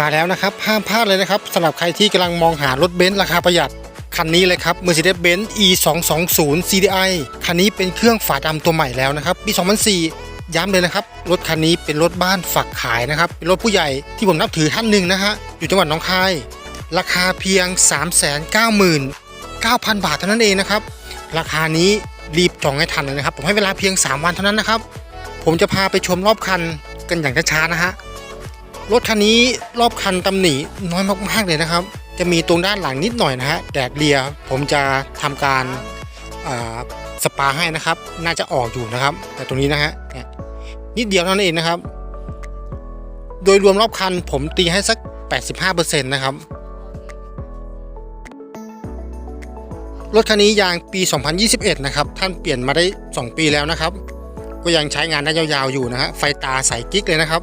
มาแล้วนะครับห้ามพลาดเลยนะครับสำหรับใครที่กำลังมองหารถเบนซ์ราคาประหยัด คันนี้เลยครับ Mercedes-Benz E 2 2 0 CDI คันนี้เป็นเครื่องฝาดำตัวใหม่แล้วนะครับปี 2004 ย้ำเลยนะครับ รถคันนี้เป็นรถบ้านฝักขายนะครับ เป็นรถผู้ใหญ่ที่ผมนับถือท่านหนึ่งนะฮะอยู่จังหวัดหนองคาย ราคาเพียง 399,000 บาทเท่านั้นเองนะครับราคานี้รีบจองให้ทันเลยนะครับ ผมให้เวลาเพียง 3 วันเท่านั้นนะครับ ผมจะพาไปชมรอบคันกันอย่างช้าๆนะฮะ รถคันนี้รอบคันตำหนิน้อยมากๆเลยนะครับ จะมีตรงด้านหลังนิดหน่อยนะฮะแดดเลียผมจะทำการาสปาให้นะครับ น่าจะออกอยู่นะครับ แต่ตรงนี้นะฮะนิดเดียวเท่านั้นเองนะครับ โดยรวมรอบคันผมตีให้สัก 85%นะครับรถคันนี้ยางปี 2021 นะครับ ท่านเปลี่ยนมาได้ 2 ปีแล้วนะครับ ก็ยังใช้งานได้ยาวๆอยู่นะฮะไฟตาใสกิ๊กเลยนะครับ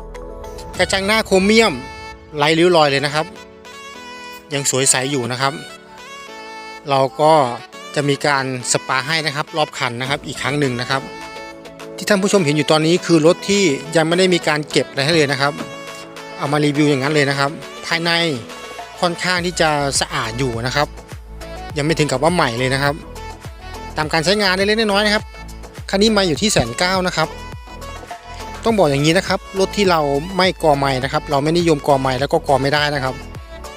กระจังหน้าโครเมียมไร้ริ้วรอยเลยนะครับ ยังสวยใสอยู่นะครับ เราก็จะมีการสปาให้นะครับ รอบคันนะครับอีกครั้งหนึ่งนะครับ ที่ท่านผู้ชมเห็นอยู่ตอนนี้คือรถที่ยังไม่ได้มีการเก็บอะไรให้เลยนะครับ เอามารีวิวอย่างนั้นเลยนะครับ ภายในค่อนข้างที่จะสะอาดอยู่นะครับ ยังไม่ถึงกับว่าใหม่เลยนะครับ ตามการใช้งานเล็กๆน้อยๆนะครับคันนี้มาอยู่ที่แสนเก้านะครับ ต้องบอกอย่างนี้นะครับรถที่เราไม่กอไม้นะครับ เราไม่นิยมกอไม้แล้วก็กอไม่ได้นะครับ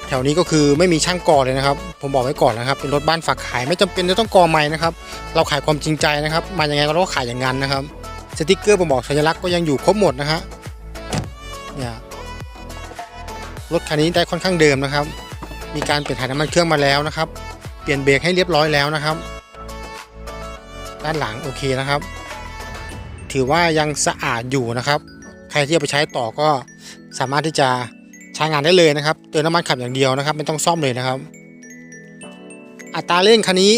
แถวนี้ก็คือไม่มีช่างกอเลยนะครับ ผมบอกไว้ก่อนนะครับ เป็นรถบ้านฝากขายไม่จำเป็นจะต้องกอไม้นะครับ เราขายความจริงใจนะครับ มาอย่างไงเราก็ขายอย่างนั้นนะครับสติกเกอร์ผมบอกสัญลักษณ์ก็ยังอยู่ครบหมดนะฮะเนี่ยรถคันนี้ได้ค่อนข้างเดิมนะครับ มีการเปลี่ยนถ่ายน้ำมันเครื่องมาแล้วนะครับ เปลี่ยนเบรกให้เรียบร้อยแล้วนะครับ ด้านหลังโอเคนะครับ ถือว่ายังสะอาดอยู่นะครับ ใครที่เอาไปใช้ต่อก็สามารถที่จะใช้งานได้เลยนะครับเติมน้ำมันขับอย่างเดียวนะครับ ไม่ต้องซ่อมเลยนะครับ อัตราเร่งคันนี้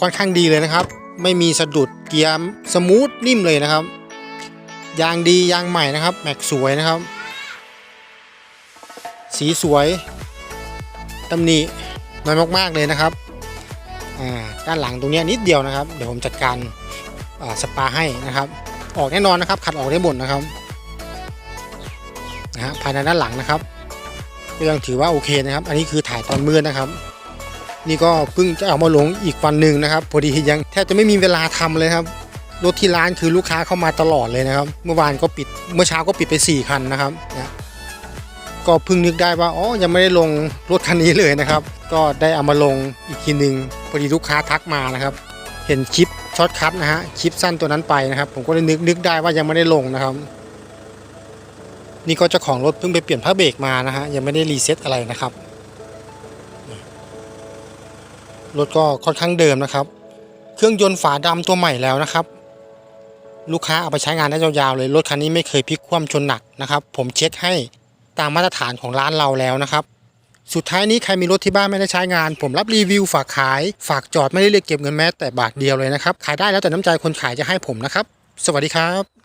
ค่อนข้างดีเลยนะครับ ไม่มีสะดุดเกียร์สมูทนิ่มเลยนะครับยางดียางใหม่นะครับ แม็กสวยนะครับ สีสวยตำหนิน้อยมาก ๆ เลยนะครับอ่าด้านหลังตรงนี้นิดเดียวนะครับ เดี๋ยวผมจัดการสปาให้นะครับ ออกแน่นอนนะครับ ขัดออกได้หมดนะครับนะฮะภายในด้านหลังนะครับก็ยังถือว่าโอเคนะครับ อันนี้คือถ่ายตอนมืดนะครับ นี่ก็เพิ่งจะเอามาลงอีกวันหนึ่งนะครับ พอดียังแทบจะไม่มีเวลาทำเลยครับรถที่ร้านคือลูกค้าเข้ามาตลอดเลยนะครับ เมื่อวานก็ปิดเมื่อเช้าก็ปิดไป 4 คันนะครับนะก็เพิ่งนึกได้ว่าอ๋อยังไม่ได้ลงรถคันนี้เลยนะครับ ก็ได้เอามาลงอีกทีหนึ่งพอดีลูกค้าทักมานะครับ เห็นคลิปช็อตคัทนะฮะคลิปสั้นตัวนั้นไปนะครับ ผมก็เลยนึกนึกได้ว่ายังไม่ได้ลงนะครับ นี่ก็เจ้าของรถเพิ่งไปเปลี่ยนผ้าเบรกมานะฮะยังไม่ได้รีเซ็ตอะไรนะครับรถก็ค่อนข้างเดิมนะครับ เครื่องยนต์ฝาดำตัวใหม่แล้วนะครับ ลูกค้าเอาไปใช้งานได้ยาวๆเลยรถคันนี้ไม่เคยพลิกคว่ำชนหนักนะครับ ผมเช็คให้ตามมาตรฐานของร้านเราแล้วนะครับ สุดท้ายนี้ใครมีรถที่บ้านไม่ได้ใช้งาน ผมรับรีวิวฝากขาย ฝากจอดไม่ได้เรียกเก็บเงินแม้แต่บาทเดียวเลยนะครับ ขายได้แล้วแต่น้ำใจคนขายจะให้ผมนะครับ สวัสดีครับ